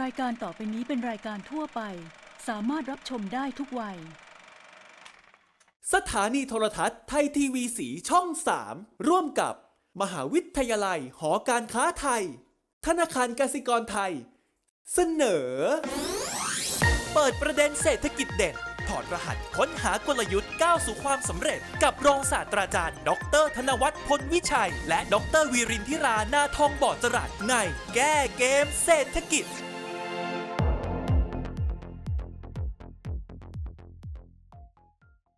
รายการต่อไปนี้เป็นรายการทั่วไป สามารถรับชมได้ทุกวัย สถานีโทรทัศน์ไทยทีวีสีช่อง 3 ร่วมกับ มหาวิทยาลัยหอการค้าไทย ธนาคารกสิกรไทย เสนอ เปิดประเด็นเศรษฐกิจเด่น ถอดรหัสค้นหากลยุทธ์ก้าวสู่ความสำเร็จ กับรองศาสตราจารย์ ดร ธนวัฒน์พลวิชัย และดรวีรินทิรานาทองบอดจรัสในแก้เกมเศรษฐกิจ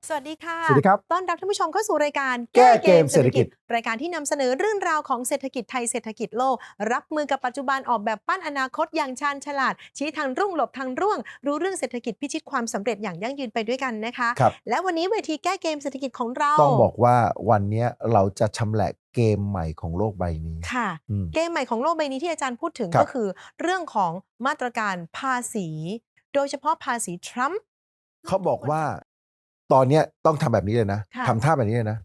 สวัสดีค่ะ สวัสดีครับ ต้อนรับท่านผู้ชมเข้าสู่รายการแก้เกมเศรษฐกิจ รายการที่นำเสนอเรื่องราวของเศรษฐกิจไทยเศรษฐกิจโลก รับมือกับปัจจุบันออกแบบปั้นอนาคตอย่างชาญฉลาด ชี้ทางรุ่งหลบทางร่วง รู้เรื่องเศรษฐกิจพิชิตความสำเร็จอย่างยั่งยืนไปด้วยกันนะคะครับและวันนี้เวทีแก้เกมเศรษฐกิจของเรา ต้องบอกว่าวันเนี้ยเราจะชำแหละเกมใหม่ของโลกใบนี้ ค่ะอืมเกมใหม่ของโลกใบนี้ที่อาจารย์พูดถึงครับก็คือ เรื่องของมาตรการภาษี โดยเฉพาะภาษีทรัมป์เขาบอกว่า ตอนเนี้ยต้องทำแบบนี้เลยนะค่ะ ทำท่าแบบนี้เลยนะ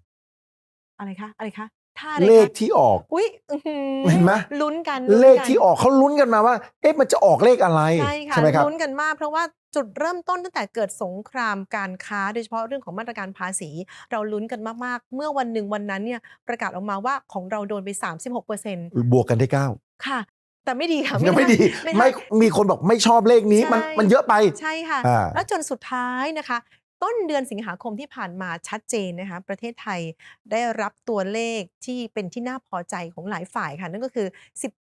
อะไรคะอะไรคะท่าอะไรคะเลขที่ออก อุ้ยอื้ออเห็นไหม ลุ้นกันลุ้นเลขกันที่ออกเขาลุ้นกันมาว่า เอ๊ะมันจะออกเลขอะไรใช่ค่ะไหมครับ ลุ้นกันมากเพราะว่าจุดเริ่มต้นตั้งแต่เกิดสงครามการค้า โดยเฉพาะเรื่องของมาตรการภาษี เราลุ้นกันมากๆ เมื่อวันหนึ่งวันนั้นเนี่ยประกาศออกมาว่าของเราโดนไป 36เปอร์เซ็นต์บวกกันได้เก้าค่ะ แต่ไม่ดีค่ะยังไม่ดี ไม่ไม่ได้มีคนบอกไม่ชอบเลขนี้มันใช่ มันเยอะไป ใช่ค่ะ อ่า แล้วจนสุดท้ายนะคะ ต้นเดือนสิงหาคมที่ผ่านมาชัดเจนนะคะประเทศไทยได้รับตัวเลขที่เป็นที่น่าพอใจของหลายฝ่ายค่ะ นั่นก็คือ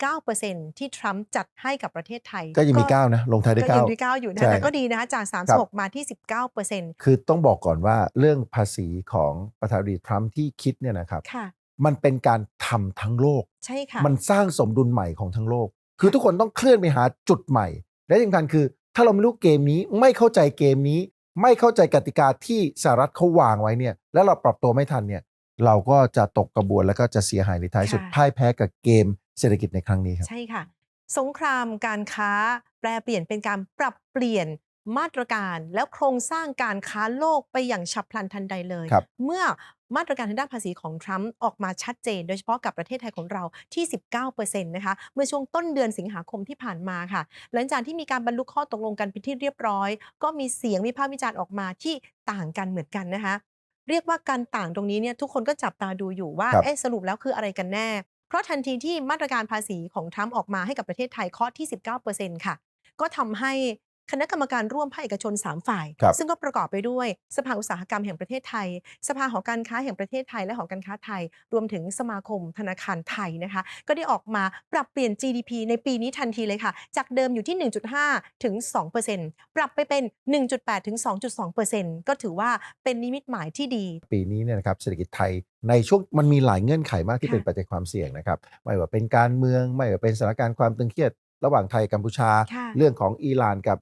19%ที่ทรัมป์จัดให้กับประเทศไทย ก็ยังมีเก้านะ ลงท้ายด้วยก็เก้ายังที่9อยู่นะใช่แต่ก็ดีนะคะจากครับ36 มาที่ 19%คือต้องบอกก่อนว่าเรื่องภาษีของประธานาธิบดีทรัมป์ที่คิดเนี่ยนะครับค่ะมันเป็นการทำทั้งโลกใช่ค่ะมันสร้างสมดุลใหม่ของทั้งโลก คือทุกคนต้องเคลื่อนไปหาจุดใหม่ และที่สำคัญคือถ้าเราไม่รู้เกมนี้ไม่เข้าใจเกมนี้ ไม่เข้าใจกติกาที่สหรัฐเขาวางไว้เนี่ย แล้วเราปรับตัวไม่ทันเนี่ย เราก็จะตกกระบวนแล้วก็จะเสียหายในท้ายสุดค่ะพ่ายแพ้กับเกมเศรษฐกิจในครั้งนี้ครับใช่ค่ะ สงครามการค้าแปลเปลี่ยนเป็นการปรับเปลี่ยนมาตรการแล้วโครงสร้างการค้าโลกไปอย่างฉับพลันทันใดเลยครับเมื่อ มาตรการทางด้านภาษีของทรัมป์ออกมาชัดเจน โดยเฉพาะกับประเทศไทยของเราที่ 19%นะคะ เมื่อช่วงต้นเดือนสิงหาคมที่ผ่านมาค่ะ หลังจากที่มีการบรรลุข้อตกลงกันเป็นที่เรียบร้อย ก็มีเสียงวิพากษ์วิจารณ์ออกมาที่ต่างกันเหมือนกันนะคะ เรียกว่าการต่างตรงนี้เนี่ยทุกคนก็จับตาดูอยู่ว่าครับเอ๊ะสรุปแล้วคืออะไรกันแน่ เพราะทันทีที่มาตรการภาษีของทรัมป์ออกมาให้กับประเทศไทยเคาะที่ 19%ค่ะก็ทำให้ คณะกรรมการร่วมภาคเอกชน 3 ฝ่าย ครับ ซึ่งก็ประกอบไปด้วยสภาอุตสาหกรรมแห่งประเทศไทย สภาหอการค้าแห่งประเทศไทยและหอการค้าไทย รวมถึงสมาคมธนาคารไทยนะคะ ก็ได้ออกมาปรับเปลี่ยน GDP ในปีนี้ทันทีเลยค่ะ จากเดิมอยู่ที่ 1.5 ถึง 2%ปรับไปเป็น 1.8 ถึง 2.2%ก็ถือว่าเป็นนิมิตหมายที่ดี ปีนี้เนี่ยนะครับเศรษฐกิจไทยในช่วงมันมีหลายเงื่อนไขมากที่ค่ะ เป็นปัจจัยความเสี่ยงนะครับไม่ว่าเป็นการเมืองไม่ว่าเป็นสถานการณ์ความตึงเครียด ระหว่างไทยกัมพูชา ค่ะ เรื่องของอิหร่านกับ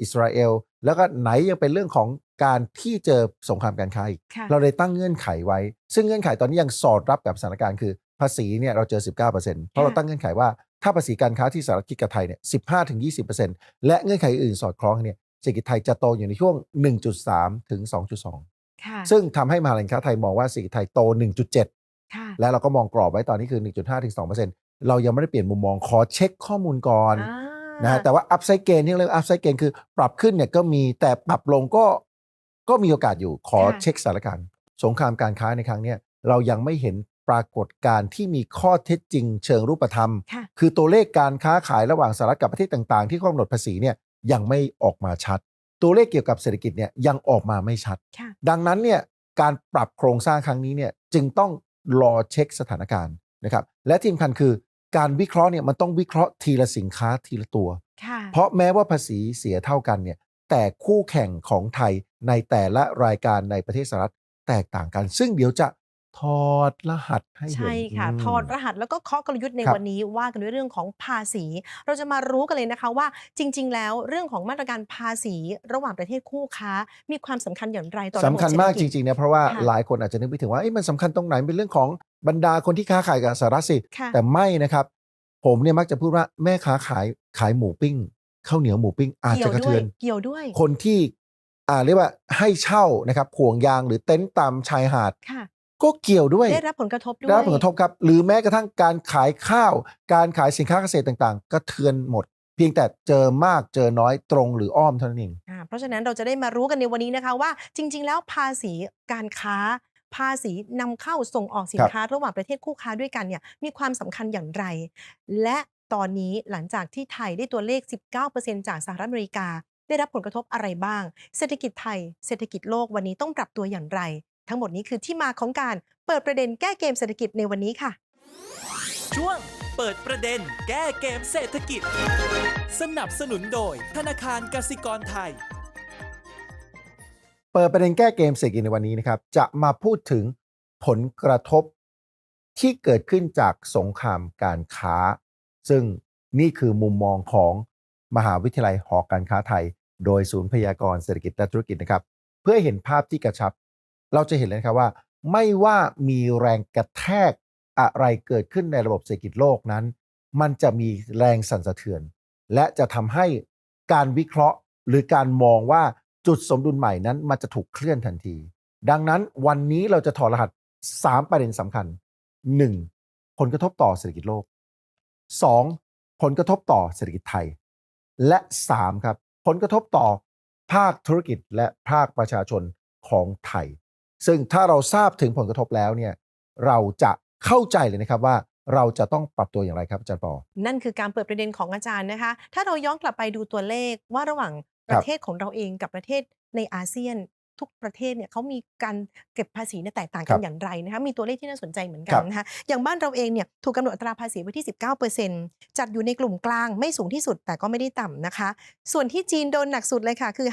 อิสราเอล แล้วก็ไหนยังเป็นเรื่องของการที่เจอสงครามการค้าอีกค่ะเราเลยตั้งเงื่อนไขไว้ ซึ่งเงื่อนไขตอนนี้ยังสอดรับกับสถานการณ์คือภาษีเนี่ยเราเจอ 19%เพราะเราตั้งเงื่อนไขว่าถ้าภาษีการค้าที่สหรัฐคิดกับไทยเนี่ย15-20%และเงื่อนไขอื่นสอดคล้องเนี่ยเศรษฐกิจไทยจะโตอยู่ในช่วง 1.3 ถึง 2.2ค่ะซึ่งทำให้มหาลัยการค้าไทยมองว่าเศรษฐกิจไทยโต 1.7ค่ะและเราก็มองกรอบไว้ตอนนี้คือ 1.5 ถึง 2%เรายังไม่ได้เปลี่ยนมุมมองขอเช็คข้อมูลก่อนอ่า นะฮะแต่ว่าอัพไซด์เกนที่เรียกอัพไซด์เกนคือปรับขึ้นเนี่ยก็มีแต่ปรับลงก็ก็มีโอกาสอยู่ขอค่ะเช็คสถานการณ์สงครามการค้าในครั้งเนี้ยเรายังไม่เห็นปรากฏการณ์ที่มีข้อเท็จจริงเชิงรูปธรรมค่ะคือตัวเลขการค้าขายระหว่างสหรัฐกับประเทศต่าง ๆ ที่ข้อกำหนดภาษีเนี่ยยังไม่ออกมาชัด ตัวเลขเกี่ยวกับเศรษฐกิจเนี่ยยังออกมาไม่ชัดค่ะดังนั้นเนี่ยการปรับโครงสร้างครั้งนี้เนี่ยจึงต้องรอเช็คสถานการณ์นะครับและที่สำคัญคือ การวิเคราะห์เนี่ยมันต้องวิเคราะห์ทีละสินค้าทีละตัว ค่ะเพราะแม้ว่าภาษีเสียเท่ากันเนี่ยแต่คู่แข่งของไทยในแต่ละรายการในประเทศสหรัฐแตกต่างกัน ซึ่งเดี๋ยวจะ ถอดรหัสให้เห็น ใช่ค่ะมถอดรหัสแล้วก็เคาะกลยุทธ์ในครับวันนี้ว่ากันด้วยเรื่องของภาษี เราจะมารู้กันเลยนะคะว่าจริง ๆ แล้วเรื่องของมาตรการภาษีระหว่างประเทศคู่ค้า มีความสำคัญอย่างไรต่อระบบสำคัญมากเศจษฐ ริงๆนะเพราะว่าค่ะ หลายคนอาจจะนึกไปถึงว่าเอ๊ะมันสำคัญตรงไหนเป็นเรื่องของบรรดาคนที่ค้าขายกับสหรัฐสิค่ะ แต่ไม่นะครับ ผมเนี่ยมักจะพูดว่าแม่ค้าขายขายหมูปิ้งข้าวเหนียวหมูปิ้งอาจเกี่ยจะวกระด้เทืวยอนเกี่ยวด้วย คนที่อ่าเรียกว่าให้เช่านะครับห่วงยางหรือเต็นท์ตามชายหาด ค่ะ ก็เกี่ยวด้วยได้รับผลกระทบด้วยได้รับผลกระทบครับหรือแม้กระทั่งการขายข้าว การขายสินค้าเกษตรต่างๆกระเทือนหมดพียงแต่เจอมากเจอน้อยตรงหรืออ้อมเท่านั้นเองอ่าเพราะฉะนั้นเราจะได้มารู้กันในวันนี้นะคะว่า จริง ๆ แล้วภาษีการค้าภาษีนำเข้าส่งออกสินค้า ระหว่างประเทศคู่ค้าด้วยกันเนี่ยมีความสำคัญอย่างไร และตอนนี้หลังจากที่ไทยได้ตัวเลข 19%จากสหรัฐอเมริกา ได้รับผลกระทบอะไรบ้าง เศรษฐกิจไทย เศรษฐกิจโลกวันนี้ต้องปรับตัวอย่างไร ทั้งหมดนี้คือที่มาของการเปิดประเด็นแก้เกมเศรษฐกิจในวันนี้ค่ะ ช่วงเปิดประเด็นแก้เกมเศรษฐกิจ สนับสนุนโดยธนาคารกสิกรไทย เปิดประเด็นแก้เกมเศรษฐกิจในวันนี้นะครับ จะมาพูดถึงผลกระทบที่เกิดขึ้นจากสงครามการค้า ซึ่งนี่คือมุมมองของมหาวิทยาลัยหอการค้าไทย โดยศูนย์พยากรณ์เศรษฐกิจและธุรกิจนะครับ เพื่อให้เห็นภาพที่กระชับ เราจะเห็นเลยครับว่า ไม่ว่ามีแรงกระแทกอะไรเกิดขึ้นในระบบเศรษฐกิจโลกนั้น มันจะมีแรงสั่นสะเทือน และจะทำให้การวิเคราะห์หรือการมองว่าจุดสมดุลใหม่นั้นมันจะถูกเคลื่อนทันที ดังนั้นวันนี้เราจะถอดรหัส 3 ประเด็นสำคัญ 1. ผลกระทบต่อเศรษฐกิจโลก 2. ผลกระทบต่อเศรษฐกิจไทย และ 3. ครับ ผลกระทบต่อภาคธุรกิจและภาคประชาชนของไทย ซึ่งถ้าเราทราบถึงผลกระทบแล้วเนี่ยเราจะเข้าใจเลยนะครับว่าเราจะต้องปรับตัวอย่างไรครับอาจารย์ปอ นั่นคือการเปิดประเด็นของอาจารย์นะคะ ถ้าเราย้อนกลับไปดูตัวเลขว่าระหว่างปครัระบเทศของเราเองกับประเทศในอาเซียน ทุกประเทศเนี่ยเขามีการเก็บภาษีเนี่ยแตกต่างคกัรันบอย่างไรนะคะมีตัวเลขที่น่าสนใจเหมือนกัครันบนะคะอย่างบ้านเราเองเนี่ยถูกกำหนดอัตราภาษีไว้ที่ 19%จัดอยู่ในกลุ่มกลางไม่สูงที่สุดแต่ก็ไม่ได้ต่ำนะคะ ส่วนที่จีนโดนหนักสุดเลยค่ะคือ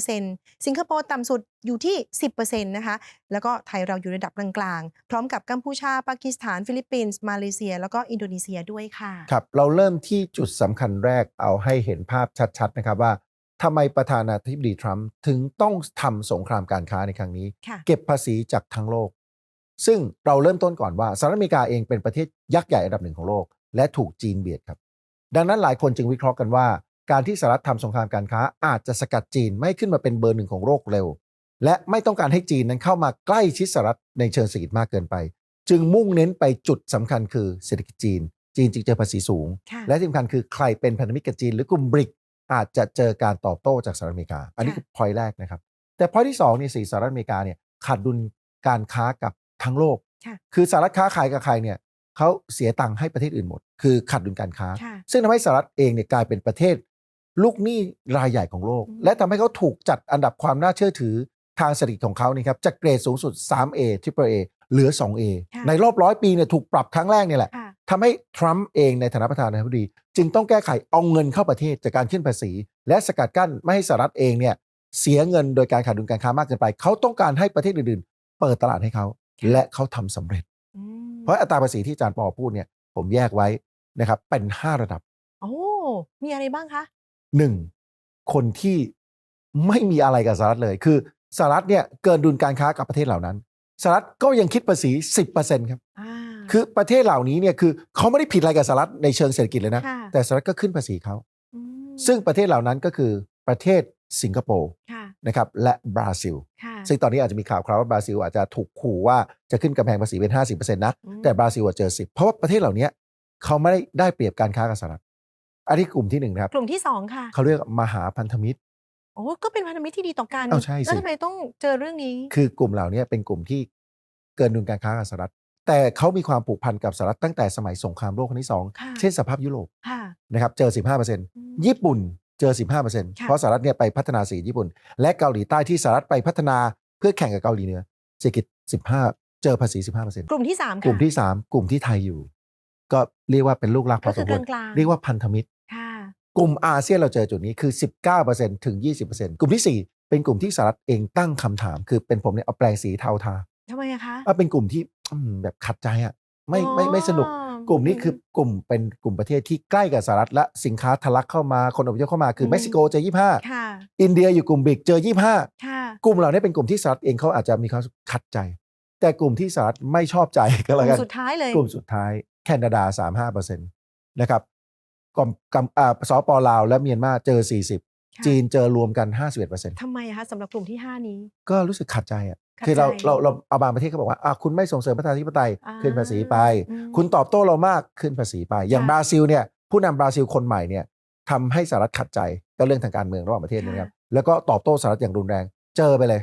51%สิงคโปร์ต่ำสุดอยู่ที่ 10%นะคะแล้วก็ไทยเราอยู่ระดับกลางๆ พร้อมกับกัมพูชาปากีสถานฟิลิปปินส์มาเลเซีย แล้วก็อินโดนีเซียด้วยค่ะครับเราเริ่มที่จุดสำคัญแรกเอาให้เห็นภาพชัดๆนะครับว่า ทำไมประธานาธิบดีทรัมป์ถึงต้องทำสงครามการค้าในครั้งนี้ค่ะเก็บภาษีจากทั้งโลก ซึ่งเราเริ่มต้นก่อนว่าสหรัฐอเมริกาเองเป็นประเทศยักษ์ใหญ่อันดับหนึ่งของโลก และถูกจีนเบียดครับ ดังนั้นหลายคนจึงวิเคราะห์กันว่า การที่สหรัฐทำสงครามการค้าอาจจะสกัดจีนไม่ให้ขึ้นมาเป็นเบอร์หนึ่งของโลกเร็ว และไม่ต้องการให้จีนนั้นเข้ามาใกล้ชิดสหรัฐในเชิงเศรษฐกิจมากเกินไป จึงมุ่งเน้นไปจุดสำคัญคือเศรษฐกิจจีน จีนจึงเจอภาษีสูงค่ะและที่สำคัญคือใครเป็นพันธมิตรกับจีนหรือกลุ่มบริก อาจจะเจอการตอบโต้จากสหรัฐอเมริกา อันนี้ค่ะคือพอยแรกนะครับ แต่พอยที่สองนี่สิสหรัฐอเมริกาเนี่ยขาดดุลการค้ากับทั้งโลกค่ะคือสหรัฐค้าขายกับใครเนี่ยเขาเสียตังค์ให้ประเทศอื่นหมด คือขาดดุลการค้าค่ะซึ่งทำให้สหรัฐเองเนี่ยกลายเป็นประเทศ ลูกหนี้รายใหญ่ของโลกอืมและทำให้เขาถูกจัดอันดับความน่าเชื่อถือทางเศรษฐกิจของเขานี่ครับจากเกรดสูงสุด 3A Triple A เหลือ 2A ค่ะในรอบร้อยปีเนี่ยถูกปรับครั้งแรกเนี่ยแหละค่ะ ทำให้ทรัมป์เองในฐานะประธานาธิบดี จึงต้องแก้ไขเอาเงินเข้าประเทศจากการขึ้นภาษี และสกัดกั้นไม่ให้สหรัฐเองเนี่ยเสียเงินโดยการขาดดุลการค้ามากเกินไป เขาต้องการให้ประเทศอื่นๆ เปิดตลาดให้เขา และเขาทำสำเร็จอืมเพราะอัตราภาษีที่อาจารย์ปอพูดเนี่ยผมแยกไว้นะครับเป็น 5 ระดับโอ้มีอะไรบ้างคะ 1. คนที่ไม่มีอะไรกับสหรัฐเลย คือสหรัฐเนี่ยเกินดุลการค้ากับประเทศเหล่านั้นสหรัฐก็ยังคิดภาษี 10%ครับอ่า คือประเทศเหล่านี้เนี่ยคือเขาไม่ได้ผิดอะไรกับสหรัฐในเชิงเศรษฐกิจเลยนะ ค่ะ แต่สหรัฐก็ขึ้นภาษีเขา อืมซึ่งประเทศเหล่านั้นก็คือประเทศสิงคโปร์ค่ะนะครับและบราซิล ค่ะซึ่งตอนนี้อาจจะมีข่าวคราวว่าบราซิลอาจจะถูกขู่ว่าจะขึ้นกำแพงภาษีเป็น 50%นะ อืมแต่บราซิลอะเจอ10เพราะว่าประเทศเหล่านี้เขาไม่ได้ได้เปรียบการค้ากับสหรัฐอันนี้กลุ่มที่หนึ่งนะครับกลุ่มที่สองค่ะเขาเรียกมหาพันธมิตร โอ้ก็เป็นพันธมิตรที่ดีต่อกันอ้าวใช่สิ แล้วทำไมต้องเจอเรื่องนี้ คือกลุ่มเหล่านี้เป็นกลุ่มที่เกินดุลการค้ากับสหรัฐ แต่เขามีความผูกพันกับสหรัฐตั้งแต่สมัยสงครามโลกครั้งที่สองค่ะเช่นสภาพยุโรปค่ะ นะครับเจอ 15%อืมญี่ปุ่นเจอ 15%ค่ะเพราะสหรัฐเนี่ยไปพัฒนาเศรษฐกิจญี่ปุ่น และเกาหลีใต้ที่สหรัฐไปพัฒนาเพื่อแข่งกับเกาหลีเหนือเศรษฐกิจ 15 เจอภาษี 15%กลุ่มที่สามค่ะกลุ่มที่ 3 กลุ่มที่ไทยอยู่ ก็เรียกว่าเป็นลูกรักพก็อสคืมอควรกลางๆเรียกว่าพันธมิตรค่ะกลุ่มอาเซียนเราเจอจุดนี้คือ 19%ถึง 20%กลุ่มที่ 4 เป็นกลุ่มที่สหรัฐเองตั้งคำถาม คือเป็นผมเนี่ยเอาแปลงสีเทาทาทำไมอะคะอะเป็นกลุ่มที่ อืมแบบขัดใจอะไม่ไม่ไม่สนุกอ๋อกลุ่มนี้คือกลุ่มเป็นกลุ่มประเทศที่ใกล้กับสหรัฐและสินค้าทะลักเข้ามาคนอพยพเข้ามาคืออมเม็กซิโกเจอ25ค่ะ อินเดียอยู่กลุ่มบิกเจอ25ค่ะกลุ่มเหล่านี้เป็นกลุ่มที่สหรัฐเองเขาอาจจะมีความขัดใจ แต่กลุ่มที่สหรัฐไม่ชอบใจก็กแล้วลุ่กัมนสุดท้ายเลยกลุ่มสุดท้ายแคนาดา35%นะครับกลุ่มกัมอ่าสปลาว และเมียนมาเจอ40ค่ะจีนเจอรวมกัน51%ทำไมอะคะสำหรับกลุ่มที่ห้านี้ ก็รู้สึกขัดใจอะขัด คือเราใจเราเราเอาบางประเทศเขาบอกว่าอะคุณไม่ส่งเสริมประชาธิปไตยอ่าขึ้นภาษีไปอืมคุณตอบโต้เรามากขึ้นภาษีไป อย่างค่ะบราซิลเนี่ยผู้นำบราซิลคนใหม่เนี่ยทำให้สหรัฐขัดใจก็เรื่องทางการเมืองระหว่างประเทศเนยนะครับค่ะแล้วก็ตอบโต้สหรัฐอย่างรุนแรง เจอไปเลย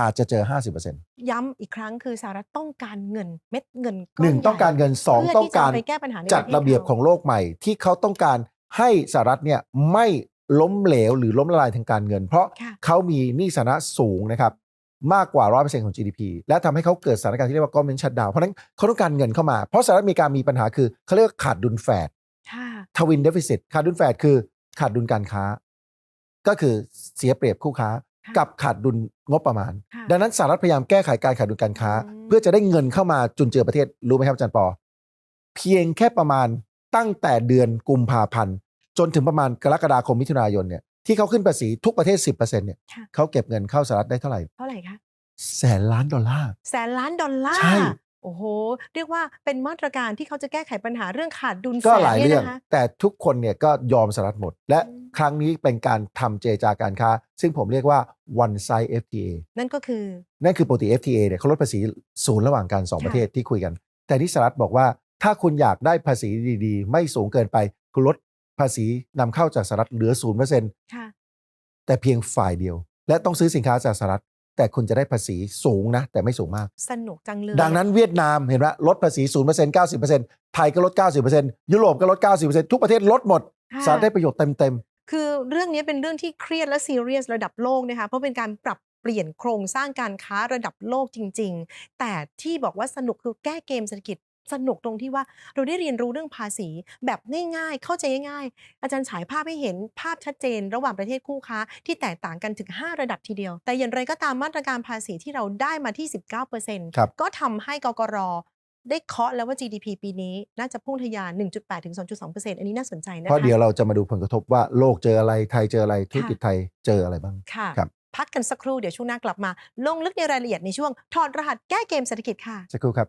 อาจจะเจอ 50%ย้ำอีกครั้งคือสหรัฐต้องการเงินเม็ดเงินก้อนหนึ่งใญ่ต้องการเงินสองเพื่ต้องที่จะการไปแก้ปัญหาในจัดปเทศระเบียบขาของโลกใหม่ ที่เขาต้องการให้สหรัฐเนี่ยไม่ล้มเหลวหรือล้มละลายทางการเงิน เพราะค่ะเขามีหนี้สาธารณะสูงนะครับ มากกว่า 100%ของ GDP และทำให้เขาเกิดสถานการณ์ที่เรียกว่า government shutdown เพราะฉะนั้นเขาต้องการเงินเข้ามา เพราะสหรัฐอเมริกามีปัญหาคือเขาเรียกว่าขาดดุลแฝดค่ะทวินเดฟิซิตขาดดุลแฝดคือขาดดุลการค้า ก็คือเสียเปรียบคู่ค้าค่ะกับขาดดุลงบประมาณค่ะดังนั้นสหรัฐพยายามแก้ไขการขาดดุลการค้าอืมเพื่อจะได้เงินเข้ามาจุนเจือประเทศรู้ไหมครับอาจารย์ปอ เพียงแค่ประมาณตั้งแต่เดือนกุมภาพันธ์จนถึงประมาณกรกฎาคมมิถุนายนเนี่ย ที่เขาขึ้นภาษีทุกประเทศ 10%เนี่ยค่ะ เขาเก็บเงินเข้าสหรัฐได้เท่าไหร่ เท่าไหร่คะ แสนล้านดอลลาร์ แสนล้านดอลลาร์ใช่โอ้โห เรียกว่าเป็นมาตรการที่เขาจะแก้ไขปัญหาเรื่องขาดดุลก็แฝดหลายเนี่ยเรื่อง นะคะ แต่ทุกคนเนี่ยก็ยอมสหรัฐหมด และอืม ครั้งนี้เป็นการทำเจรจาการค้า ซึ่งผมเรียกว่า one side FTA นั่นก็คือ นั่นคือปกติ FTA เนี่ยเขาลดภาษีศูนย์ระหว่างกันสองค่ะ ประเทศที่คุยกัน แต่ที่สหรัฐบอกว่าถ้าคุณอยากได้ภาษีดีๆ ไม่สูงเกินไปคุณลด ภาษีนำเข้าจากสหรัฐเหลือศูนย์เปอร์เซ็นต์ค่ะแต่เพียงฝ่ายเดียว และต้องซื้อสินค้าจากสหรัฐแต่คุณจะได้ภาษีสูงนะ แต่ไม่สูงมาก สนุกจังเลย ดังนั้นเวียดนามเห็นไหมลดภาษีศูนย์เปอร์เซ็นต์เก้าสิบเปอร์เซ็นต์ไทยก็ลดเก้าสิบเปอร์เซ็นต์ยุโรปก็ลดเก้าสิบเปอร์เซ็นต์ทุกประเทศลดหมดค่ะสหรัฐได้ประโยชน์เต็มคือเรื่องนี้เป็นเรื่องที่เครียดและซีเรียสระดับโลกนะคะเพราะเป็นการปรับเปลี่ยนโครงสร้างการค้าระดับโลกจริง ๆ แต่ที่บอกว่าสนุกคือแก้เกมเศรษฐกิจ สนุกตรงที่ว่าเราได้เรียนรู้เรื่องภาษี แบบง่ายๆ เข้าใจง่ายๆ อาจารย์ฉายภาพให้เห็นภาพชัดเจน ระหว่างประเทศคู่ค้า ที่แตกต่างกันถึง 5 ระดับทีเดียว แต่อย่างไรก็ตามมาตรการภาษีที่เราได้มาที่ 19%ครับก็ทำให้กกรได้เคาะแล้วว่า GDP ปีนี้น่าจะพุ่งทะยาน 1.8 ถึง 2.2%อันนี้น่าสนใจๆนะคะเพราะเดี๋ยวเราจะมาดูผลกระทบว่าโลกเจออะไรไทยเจออะไรธุรกิจไทยเจออะไรบ้างค่ะครับพักกันสักครู่เดี๋ยวช่วงหน้ากลับมา ลงลึกในรายละเอียดในช่วงถอดรหัสแก้เกมเศรษฐกิจค่ะสักครู่ครับ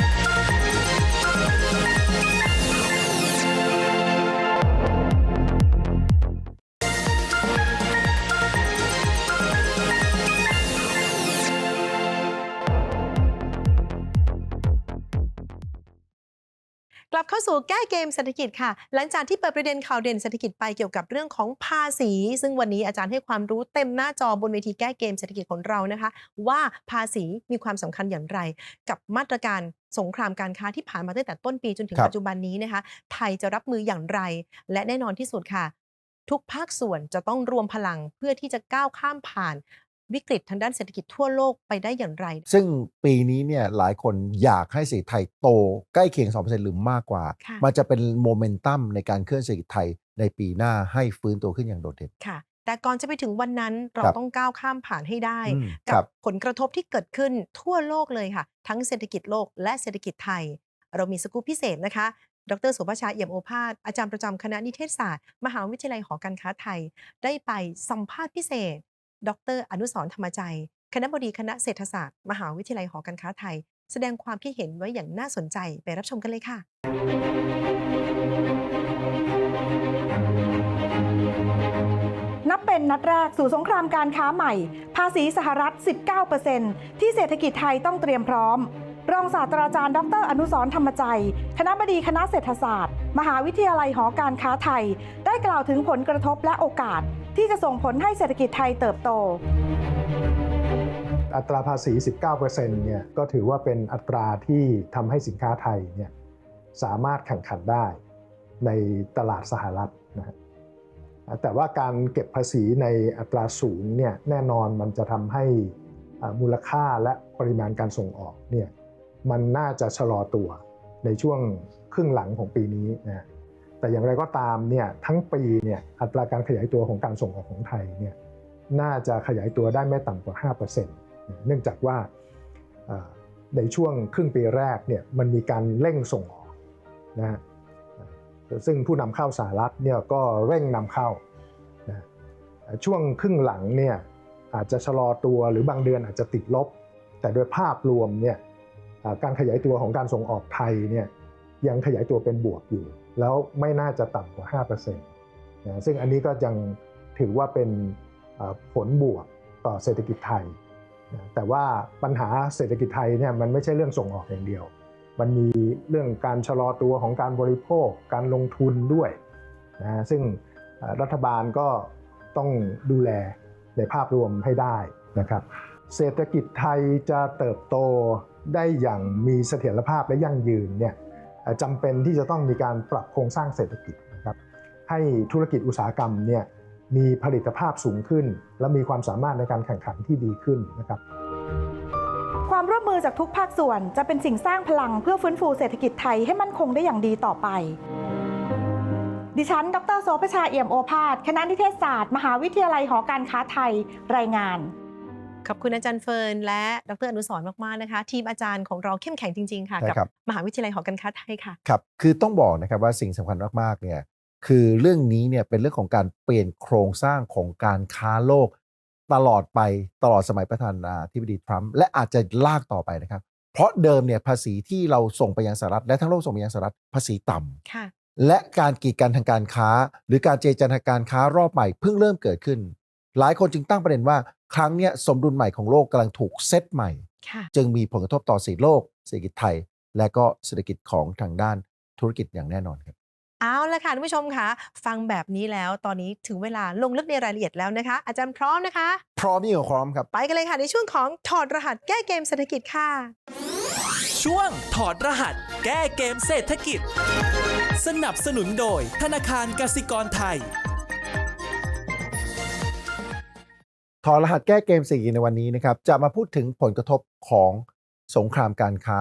สู่แก้เกมเศรษฐกิจค่ะ หลังจากที่เปิดประเด็นข่าวเด่นเศรษฐกิจไปเกี่ยวกับเรื่องของภาษี ซึ่งวันนี้อาจารย์ให้ความรู้เต็มหน้าจอบนเวทีแก้เกมเศรษฐกิจของเรานะคะ ว่าภาษีมีความสำคัญอย่างไร กับมาตรการสงครามการค้าที่ผ่านมาตั้งแต่ต้นปีจนถึงครับปัจจุบันนี้นะคะ ไทยจะรับมืออย่างไร และแน่นอนที่สุดค่ะ ทุกภาคส่วนจะต้องรวมพลังเพื่อที่จะก้าวข้ามผ่าน วิกฤตทางด้านเศรษฐกิจทั่วโลกไปได้อย่างไร ซึ่งปีนี้เนี่ยหลายคนอยากให้เศรษฐกิจไทยโตใกล้เคียง 2%หรือมากกว่าค่ะมันจะเป็นโมเมนตัมในการเคลื่อนเศรษฐกิจไทยในปีหน้าให้ฟื้นตัวขึ้นอย่างโดดเด่นค่ะแต่ก่อนจะไปถึงวันนั้นเราครับต้องก้าวข้ามผ่านให้ได้อืมคกัรับบผลกระทบที่เกิดขึ้นทั่วโลกเลยค่ะ ทั้งเศรษฐกิจโลกและเศรษฐกิจไทย เรามีสกู๊ปพิเศษนะคะ ดรสุภาชาเอี่ยมโอภาสอาจารย์ประจำคณะนิเทศศาสตร์ มหาวิทยาลัยหอการค้าไทย ได้ไปสัมภาษณ์พิเศษ ดร อนุสรธรรมใจ คณะบดีคณะเศรษฐศาสตร์ มหาวิทยาลัยหอการค้าไทย แสดงความคิดเห็นไว้อย่างน่าสนใจไปรับชมกันเลยค่ะ นับเป็นนัดแรกสู่สงครามการค้าใหม่ ภาษีสหรัฐ 19%ที่เศรษฐกิจไทยต้องเตรียมพร้อม รองศาสตราจารย์ ดร อนุสรธรรมใจ คณะบดีคณะเศรษฐศาสตร์ มหาวิทยาลัยหอการค้าไทย ได้กล่าวถึงผลกระทบและโอกาส ที่จะส่งผลให้เศรษฐกิจไทยเติบโต อัตราภาษี 19%เนี่ยก็ถือว่าเป็นอัตราที่ทำให้สินค้าไทยเนี่ยสามารถแข่งขันได้ในตลาดสหรัฐนะฮะแต่ว่าการเก็บภาษีในอัตราสูงเนี่ยแน่นอนมันจะทำให้มูลค่าและปริมาณการส่งออกเนี่ย มันน่าจะชะลอตัวในช่วงครึ่งหลังของปีนี้นะแต่อย่างไรก็ตามเนี่ยทั้งปีเนี่ยอัตราการขยายตัวของการส่งออกของไทยเนี่ยน่าจะขยายตัวได้ไม่ต่ำกว่า 5%เนื่องจากว่าในช่วงครึ่งปีแรกเนี่ยมันมีการเร่งส่งออกนะฮะซึ่งผู้นำเข้าสหรัฐเนี่ยก็เร่งนำเข้านะช่วงครึ่งหลังเนี่ยอาจจะชะลอตัวหรือบางเดือนอาจจะติดลบ แต่โดยภาพรวมเนี่ย การขยายตัวของการส่งออกไทยเนี่ยยังขยายตัวเป็นบวกอยู่ แล้วไม่น่าจะต่ำกว่า 5%นะซึ่งอันนี้ก็ยังถือว่าเป็นผลบวกต่อเศรษฐกิจไทยนะแต่ว่าปัญหาเศรษฐกิจไทยเนี่ยมันไม่ใช่เรื่องส่งออกอย่างเดียว มันมีเรื่องการชะลอตัวของการบริโภค การลงทุนด้วยนะซึ่งรัฐบาลก็ต้องดูแลในภาพรวมให้ได้นะครับ เศรษฐกิจไทยจะเติบโต ได้อย่างมีเสถียรภาพและยั่งยืนเนี่ยจำเป็นที่จะต้องมีการปรับโครงสร้างเศรษฐกิจนะครับให้ธุรกิจอุตสาหกรรมเนี่ยมีผลิตภาพสูงขึ้น และมีความสามารถในการแข่งขันที่ดีขึ้นนะครับความร่วมมือจากทุกภาคส่วนจะเป็นสิ่งสร้างพลังเพื่อฟื้นฟูเศรษฐกิจไทยให้มั่นคงได้อย่างดีต่อไป ดิฉัน ดรโสภชาเอี่ยมโอภาส คณะนิเทศศาสตร์ มหาวิทยาลัยหอการค้าไทย รายงาน ขอบคุณอาจารย์เฟิร์นและดรอนุสรณ์มากๆนะคะ ทีมอาจารย์ของเราเข้มแข็งจริง ๆ ค่ะใช่กับครับมหาวิทยาลัยหอการค้าไทยค่ะครับคือต้องบอกนะครับว่าสิ่งสำคัญมากๆเนี่ยคือเรื่องนี้เนี่ยเป็นเรื่องของการเปลี่ยนโครงสร้างของการค้าโลก ตลอดไปตลอดสมัยประธานาธิบดีทรัมป์และอาจจะลากต่อไปนะครับ เพราะเดิมเนี่ยภาษีที่เราส่งไปยังสหรัฐและทั้งโลกส่งไปยังสหรัฐภาษีต่ำค่ะและการกีดกันทางการค้า หรือการเจรจาทางการค้ารอบใหม่เพิ่งเริ่มเกิดขึ้น หลายคนจึงตั้งประเด็นว่าครั้งเนี้ยสมดุลใหม่ของโลกกำลังถูกเซตใหม่ ค่ะ จึงมีผลกระทบต่อเศรษฐกิจโลก เศรษฐกิจไทย และก็เศรษฐกิจของทางด้านธุรกิจอย่างแน่นอนครับ เอาละค่ะท่านผู้ชมคะฟังแบบนี้แล้วตอนนี้ถึงเวลาลงลึกในรายละเอียดแล้วนะคะ อาจารย์พร้อมนะคะ พร้อมยิ่งกว่าพร้อมครับ ไปกันเลยค่ะในช่วงของถอดรหัสแก้เกมเศรษฐกิจค่ะ ช่วงถอดรหัส แก้เกมเศรษฐกิจ สนับสนุนโดยธนาคารกสิกรไทย ถอดรหัสแก้เกมเศรษฐกิจในวันนี้นะครับจะมาพูดถึงผลกระทบของสงครามการค้า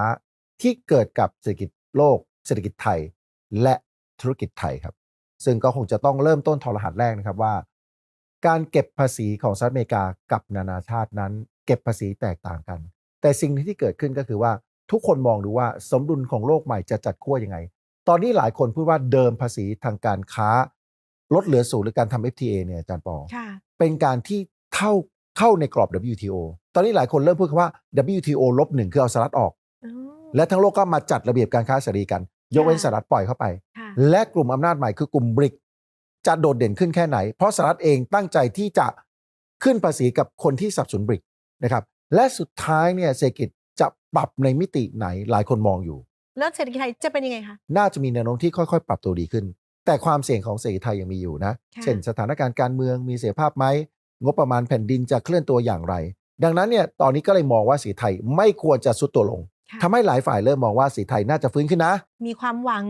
ที่เกิดกับเศรษฐกิจโลก เศรษฐกิจไทย และธุรกิจไทยครับ ซึ่งก็คงจะต้องเริ่มต้นถอดรหัสแรกนะครับว่า การเก็บภาษีของสหรัฐอเมริกากับนานาชาตินั้น เก็บภาษีแตกต่างกัน แต่สิ่งที่เกิดขึ้นก็คือว่าทุกคนมองดูว่าสมดุลของโลกใหม่จะจัดขั้วยังไง ตอนนี้หลายคนพูดว่าเดิมภาษีทางการค้าลดเหลือศูนย์หรือการทำ FTA เนี่ยอาจารย์ปอค่ะเป็นการที่ เข้าเข้าในกรอบ WTO ตอนนี้หลายคนเริ่มพูดคำว่า WTO ลบหนึ่งคือเอาสหรัฐออกอ๋อและทั้งโลกก็มาจัดระเบียบการค้าเสรีกัน ยกเว้นค่ะสหรัฐปล่อยเข้าไปค่ะและกลุ่มอำนาจใหม่คือกลุ่มบริกจะโดดเด่นขึ้นแค่ไหน เพราะสหรัฐเองตั้งใจที่จะขึ้นภาษีกับคนที่สนับสนุนบริกนะครับ และสุดท้ายเนี่ยเศรษฐกิจจะปรับในมิติไหนหลายคนมองอยู่ แล้วเศรษฐกิจไทยจะเป็นยังไงคะ น่าจะมีแนวโน้มที่ค่อยๆ ปรับตัวดีขึ้น แต่ความเสี่ยงของเศรษฐกิจไทยยังมีอยู่นะค่ะเช่น สถานการณ์การเมืองมีเสถียรภาพไหม งบประมาณแผ่นดินจะเคลื่อนตัวอย่างไร ดังนั้นเนี่ยตอนนี้ก็เลยมองว่าเศรษฐกิจไทยไม่ควรจะสุดตัวลงค่ะทำให้หลายฝ่ายเริ่มมองว่าเศรษฐกิจไทยน่าจะฟื้นขึ้นนะ มีความหวัง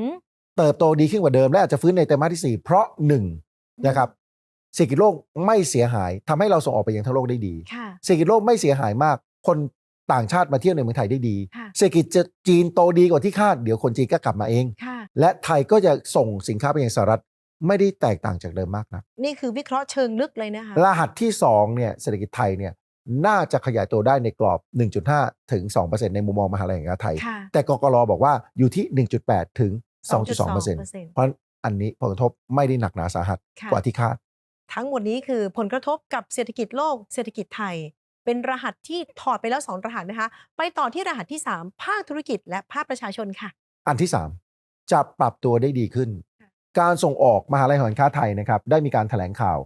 เติบโตดีขึ้นกว่าเดิมและอาจจะฟื้นในไตรมาสที่ 4 เพราะหนึ่งนะครับเศรษฐกิจโลกไม่เสียหายทำให้เราส่งออกไปยังทั้งโลกได้ดีค่ะเศรษฐกิจโลกไม่เสียหายมาก คนต่างชาติมาเที่ยวในเมืองไทยได้ดีค่ะเศรษฐกิจจะจีนโตดีกว่าที่คาด เดี๋ยวคนจีนก็กลับมาเองค่ะและไทยก็จะส่งสินค้าไปยังสหรัฐ ไม่ได้แตกต่างจากเดิมมากนะนี่คือวิเคราะห์เชิงลึกเลยนะคะ รหัสที่2เนี่ยเศรษฐกิจไทยเนี่ยน่าจะขยายตัวได้ในกรอบ 1.5 ถึง 2%ในมุมมองมหาลัยแห่งประเทศไทย ค่ะ แต่กกรบอกว่าอยู่ที่ 1.8 ถึง2.2% 2.2%เพราะอันนี้ผลกระทบไม่ได้หนักหนาสาหัสค่ะกว่าที่คาด ทั้งหมดนี้คือผลกระทบกับเศรษฐกิจโลก เศรษฐกิจไทย เป็นรหัสที่ถอดไปแล้ว 2 รหัสนะคะ ไปต่อที่รหัสที่ 3 ภาคธุรกิจและภาคประชาชนค่ะ อันที่ 3 จะปรับตัวได้ดีขึ้น การส่งออกมหาลัยหอการค้าไทยนะครับได้มีการแถลงข่าว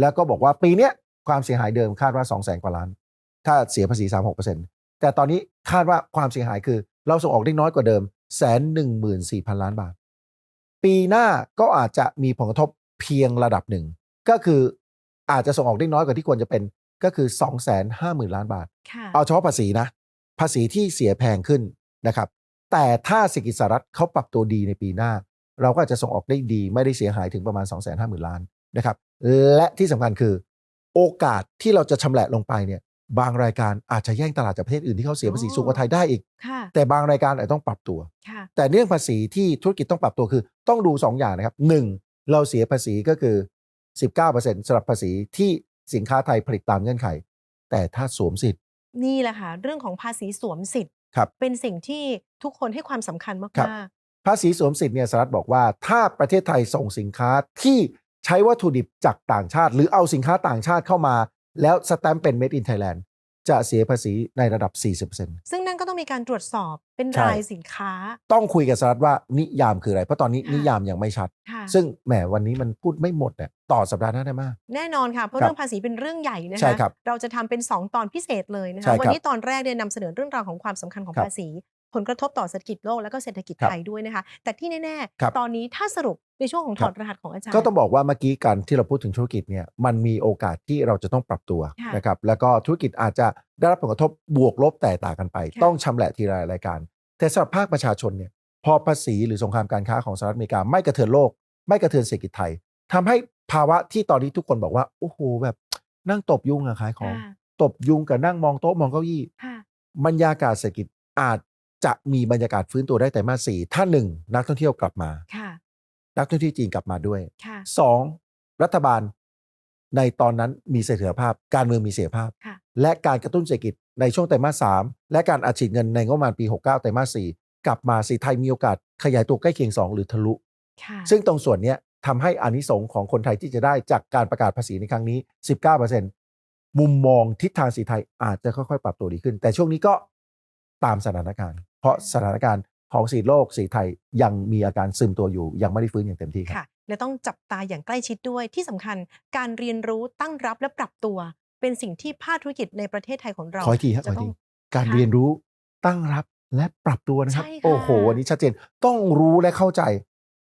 แล้วก็บอกว่าปีเนี้ยความเสียหายเดิมคาดว่า 2 0 0 0 0 0กว่าล้าน ถ้าเสียภาษี 36%แต่ตอนนี้คาดว่าความเสียหายคือ เราส่งออกได้น้อยกว่าเดิมแสนหนึ่งหมื่นสี่พันล้านบาท ปีหน้าก็อาจจะมีผลกระทบเพียงระดับหนึ่ง ก็คืออาจจะส่งออกได้น้อยกว่าที่ควรจะเป็นก็คือ2 5 0 0 0 0ล้านบาทค่ะเอาเฉพาะภาษีนะ ภาษีที่เสียแพงขึ้นนะครับ แต่ถ้าเศรษฐกิจสหรัฐเขาปรับตัวดีในปีหน้า เราก็อาจจะส่งออกได้ดีไม่ได้เสียหายถึงประมาณ 2 5 0 0 0 0 ล้านนะครับและที่สำคัญคือโอกาสที่เราจะชำแหละลงไปเนี่ยบางรายการอาจจะแย่งตลาดจากประเทศอื่นที่เขาเสียภาษีสูงกว่าไทยได้อีกค่ะแต่บางรายการอาจจะต้องปรับตัวค่ะแต่เรื่องภาษีที่ธุรกิจต้องปรับตัวคือ ต้องดู 2 อย่างนะครับ 1. เราเสียภาษีก็คือ 19%สำหรับภาษีที่สินค้าไทยผลิตตามเงื่อนไข แต่ถ้าสวมสิทธิ์ นี่แหละค่ะ เรื่องของภาษีสวมสิทธิ์ครับเป็นสิ่งที่ทุกคนให้ความสำคัญครับมาก ภาษีสวมสิทธิ์เนี่ยสหรัฐบอกว่า ถ้าประเทศไทยส่งสินค้าที่ใช้วัตถุดิบจากต่างชาติ หรือเอาสินค้าต่างชาติเข้ามา แล้วสแตมป์เป็น made in Thailand จะเสียภาษีในระดับ 40%ๆซึ่งนั่นก็ต้องมีการตรวจสอบเป็นใช่รายสินค้า ต้องคุยกับสหรัฐว่านิยามคืออะไร เพราะตอนนี้ค่ะนิยามยังไม่ชัดค่ะซึ่งแหมวันนี้มันพูดไม่หมดเนี่ยต่อสัปดาห์หน้าได้มาก แน่นอนค่ะ เพราะครับเรื่องภาษีเป็นเรื่องใหญ่นะใช่คะครับเราจะทำเป็น 2 ตอนพิเศษเลยนะใช่คะครับวันนี้ตอนแรกเนี่ยนำเสนอเรื่องราวของความสำคัญของครับภาษี ผลกระทบต่อเศรษฐกิจโลกและก็เศรษฐกิจครับไทยด้วยนะคะ แต่ที่แน่ครับๆตอนนี้ถ้าสรุปในช่วงของถครัอบดรหัสของอาจารย์ ก็ต้องบอกว่าเมื่อกี้การที่เราพูดถึงธุรกิจเนี่ยมันมีโอกาสที่เราจะต้องปรับตัวค่ะนะครับแล้วก็ธุรกิจอาจจะได้รับผลกระทบบวกลบแตกต่างกันไปค่ะต้องชำแหละทีละรายการ แต่สำหรับภาคประชาชนเนี่ยพอภาษีหรือสงครามการค้าของสหรัฐอเมริกาไม่กระเทือนโลก ไม่กระเทือนเศรษฐกิจไทยทำให้ภาวะที่ตอนนี้ทุกคนบอกว่าโอ้โหแบบนั่งตบยุงอะขายของค่ะตบยุงกับนั่งมองโต๊ะมองเก้าอี้ค่ะบรรยากาศเศรษฐกิจอาจ จะมีบรรยากาศฟื้นตัวได้แต่มาสสี่ถ้าหนึ่งนักท่องเที่ยวกลับมา ค่ะ นักท่องเที่ยวจีนกลับมาด้วยค่ะ สองรัฐบาลในตอนนั้นมีเสถียรภาพ การเมืองมีเสถียรภาพ ค่ะ และการกระตุ้นเศรษฐกิจในช่วงไตรมาสสามและการอัดฉีดเงินในงบประมาณปี 69 ไตรมาสสี่กลับมาสีไทยมีโอกาสขยายตัวใกล้เคียง 2 หรือทะลุ ค่ะซึ่งตรงส่วนเนี้ยทำให้อานิสงส์ของคนไทยที่จะได้จากการประกาศภาษีในครั้งนี้ 19%มุมมองทิศทางสีไทยอาจจะค่อยๆ ปรับตัวดีขึ้น แต่ช่วงนี้ก็ตามสถานการณ์ เพราะสถานการณ์ของสีโลกสีไทยยังมีอาการซึมตัวอยู่ ยังไม่ได้ฟื้นอย่างเต็มที่ครับค่ะ และต้องจับตาอย่างใกล้ชิดด้วยที่สำคัญการเรียนรู้ตั้งรับและปรับตัว เป็นสิ่งที่ภาคธุรกิจในประเทศไทยของเราขออีกทีครับขจะออีกต้อทีงการค่ะเรียนรู้ตั้งรับและปรับตัวนะครับใช่ค่ะโอ้โหวันนี้ชัดเจนต้องรู้และเข้าใจ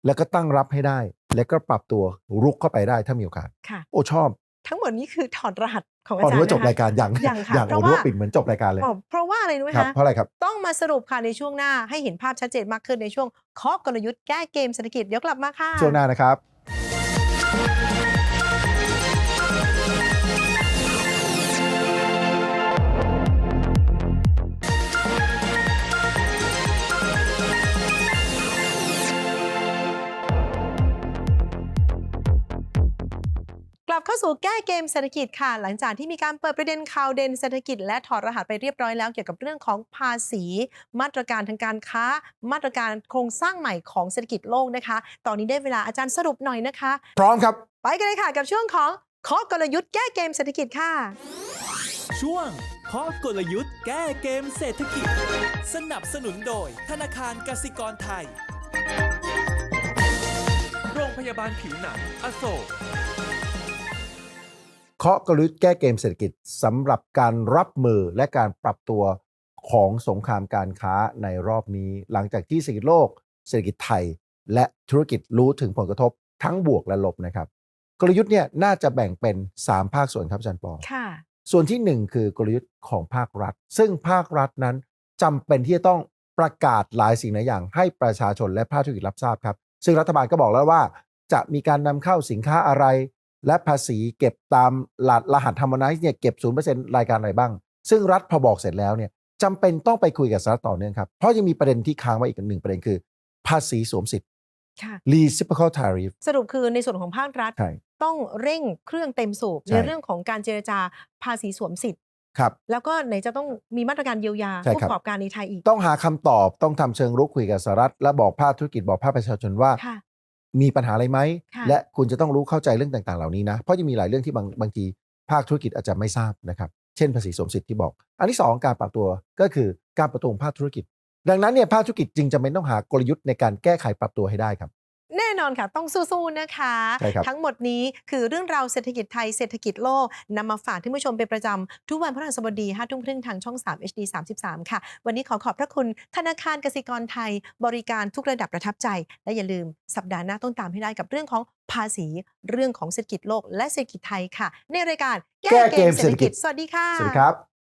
แล้วก็ตั้งรับให้ได้ แล้วก็ปรับตัวรุกเข้าไปได้ถ้ามีโอกาสค่ะโอ้ชอบ ทั้งหมดนี้คือถอดรหัสของอาพอจารรู้ย์ว่าจบนะคะรายการยังยังค่ะยังเพโอ้ราะรู้ว่าว่าปิดเหมือนจบรายการเลยอ๋อเพราะว่าอะไรรู้ไหมครับคะเพราะอะไรครับต้องมาสรุปค่ะในช่วงหน้าให้เห็นภาพชัดเจนมากขึ้นในช่วงเคาะกลยุทธ์แก้เกมเศรษฐกิจเดี๋ยวกลับมาค่ะช่วงหน้านะครับ ลับเข้าสู่แก้เกมเศรษฐกิจค่ะ หลังจากที่มีการเปิดประเด็นข่าวเด่นเศรษฐกิจ และถอดรหัสไปเรียบร้อยแล้วเกี่ยวกับเรื่องของภาษี มาตรการทางการค้า มาตรการโครงสร้างใหม่ของเศรษฐกิจโลกนะคะ ตอนนี้ได้เวลาอาจารย์สรุปหน่อยนะคะ พร้อมครับ ไปกันเลยค่ะ กับช่วงของเคาะกลยุทธ์แก้เกมเศรษฐกิจค่ะ ช่วงเคาะกลยุทธ์ แก้เกมเศรษฐกิจ สนับสนุนโดย ธนาคารกสิกรไทย โรงพยาบาลผิวหนังอโศก เคาะกลยุทธ์แก้เกมเศรษฐกิจสำหรับการรับมือและการปรับตัวของสงครามการค้าในรอบนี้ หลังจากที่เศรษฐกิจโลก เศรษฐกิจไทย และธุรกิจรู้ถึงผลกระทบทั้งบวกและลบนะครับ กลยุทธ์เนี่ยน่าจะแบ่งเป็น 3 ภาคส่วนครับอาจารย์ปอค่ะส่วนที่ 1 คือกลยุทธ์ของภาครัฐ ซึ่งภาครัฐนั้นจำเป็นที่จะต้องประกาศหลายสิ่งหลายอย่าง ให้ประชาชนและภาคธุรกิจรับทราบครับ ซึ่งรัฐบาลก็บอกแล้วว่า จะมีการนำเข้าสินค้าอะไร และภาษีเก็บตามรหัสรหัส Harmonize เนี่ยเก็บ 0%รายการอะไรบ้าง ซึ่งรัฐพอบอกเสร็จแล้วเนี่ยจำเป็นต้องไปคุยกับสหรัฐต่อเนื่องครับ เพราะยังมีประเด็นที่ค้างไว้อีกหนึ่งประเด็นคือ ภาษีสวมสิทธิ์ค่ะ reciprocal tariff สรุปคือในส่วนของภาครัฐใช่ต้องเร่งเครื่องเต็มสูบใช่ในเรื่องของการเจรจาภาษีสวมสิทธิ์ครับแล้วก็ไหนจะต้องมีมาตรการเยียวยาใช่ผู้ครัปบระกอบการในไทยอีก ต้องหาคำตอบต้องทำเชิงรุกคุยกับสหรัฐ และบอกภาคธุรกิจบอกภาคประชาชนว่าค่ะ มีปัญหาอะไรไหม ค่ะ และคุณจะต้องรู้เข้าใจเรื่องต่างๆ เหล่านี้นะ เพราะยังมีหลายเรื่องที่บางบางทีภาคธุรกิจอาจจะไม่ทราบนะครับ เช่นภาษีสมสิทธิ์ที่บอก อันที่2การปรับตัวก็คือการปรับตัวของภาคธุรกิจ ดังนั้นเนี่ยภาคธุรกิจจึงจำเป็นต้องหากลยุทธ์ในการแก้ไขปรับตัวให้ได้ครับแน่นอนค่ะ ต้องสู้ๆนะคะใช่ครับทั้งหมดนี้คือเรื่องราวเศรษฐกิจไทยเศรษฐกิจโลกนำมาฝากท่านผู้ชมเป็นประจำทุกวันพฤหัสบดี5ทุ่มครึ่งทางช่อง 3 HD 33 ค่ะ วันนี้ขอขอบพระคุณธนาคารกสิกรไทย บริการทุกระดับประทับใจ และอย่าลืมสัปดาห์หน้าต้องตามให้ได้กับเรื่องของภาษีเรื่องของเศรษฐกิจโลกและเศรษฐกิจไทยค่ะ ในรายการแก้เกมเศรษฐกิจสวัสดีค่ะสวัสดีครับ